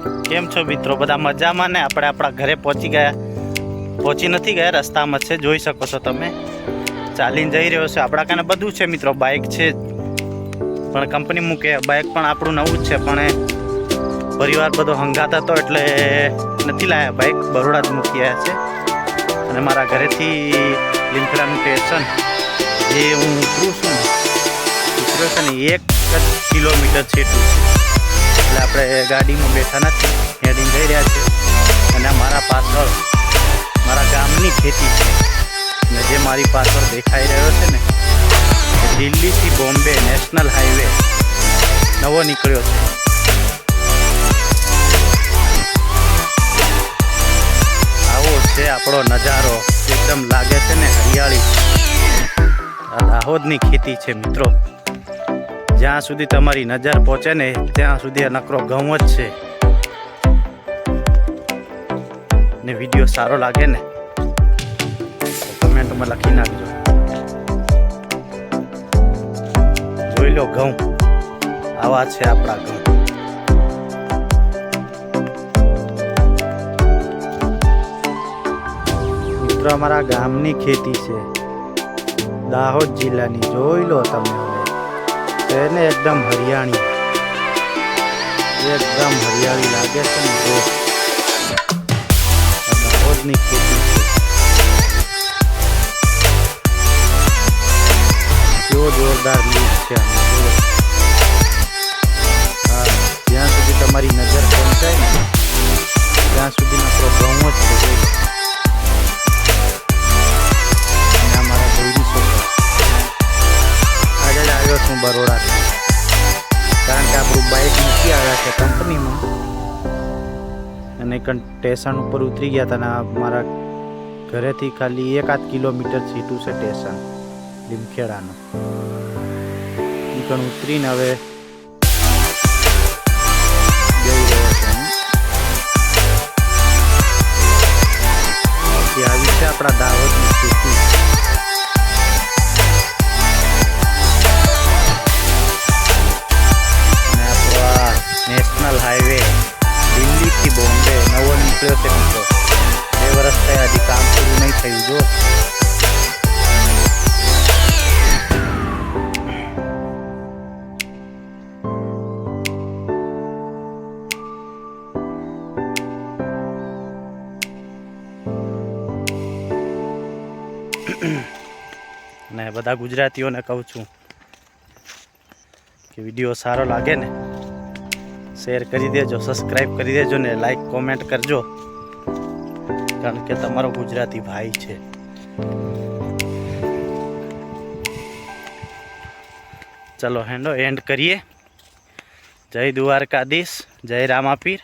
કેમ છો મિત્રો? બધા મજામાં ને? આપણે આપણા ઘરે પહોંચી ગયા. પહોંચી નથી ગયા, રસ્તામાં છે, જોઈ શકો છો તમે. ચાલીને જઈ રહ્યો છે. આપણા કાને બધું છે મિત્રો. બાઇક છે. પણ કંપની મૂકે, બાઇક પણ આપણું નવું જ છે. પણ પરિવાર બધો હંગાત હતો એટલે નથી લાયા બાઇક. બરોડા જ મૂકી આવ્યા છે. અને મારા ઘરેથી લીમખેડાનું સ્ટેશન, જે હું ઉતરું છું ઉતર્યો છે ને, એક જ કિલોમીટર છે. એટલે આપણે ગાડીમાં બેઠા નથી. હેડિંગ જઈ રહ્યા છે. અને મારા પાછળ, મારા ગામની ખેતી છે. અને જે મારી પાછળ દેખાઈ રહ્યો છે ને દિલ્હીથી બોમ્બે નેશનલ હાઈવે નવો નીકળ્યો છે. આવો છે આપણો નજારો. એકદમ લાગે છે ને, હરિયાળી. દાહોદની ખેતી છે, મિત્રો. જ્યાં સુધી તમારી નજર પહોંચે ને ત્યાં સુધી આ નકરો ઘઉં જ છે. ને વીડિયો સારો લાગે ને કમેન્ટમાં લખી નાખજો. જોઈ લો ઘઉં આવા છે આપણા ઘઉં મિત્રો, અમારા ગામની ખેતી છે. દાહોદ જિલ્લાની. જોઈ લો તમે. છે ને એકદમ હરિયાળી. એકદમ હરિયાળી લાગે છે ને આ દાહોદની ખેતી જોરદાર લીક છે. બરોડાથી કારણ કે આપણું બાઇક મૂકી આવ્યા છે કંપનીમાં અને સ્ટેશન ઉપર ઉતરી ગયા હતા અને મારા ઘરેથી ખાલી એકાદ કિલોમીટર છીટું છે સ્ટેશન લીમખેડાનું. કણ ઉતરીને હવે કામ પૂરું નહીં થયું, જો. અને બધા ગુજરાતીઓને કહું છું કે વીડિયો સારો લાગે ને શેર કરી દેજો સબસ્ક્રાઈબ કરી દેજો ને લાઈક કોમેન્ટ કરજો. કારણ કે તમારો ગુજરાતી ભાઈ છે. ચલો હેન્ડો એન્ડ કરીએ. જય દ્વારકાધીશ જય રામાપીર.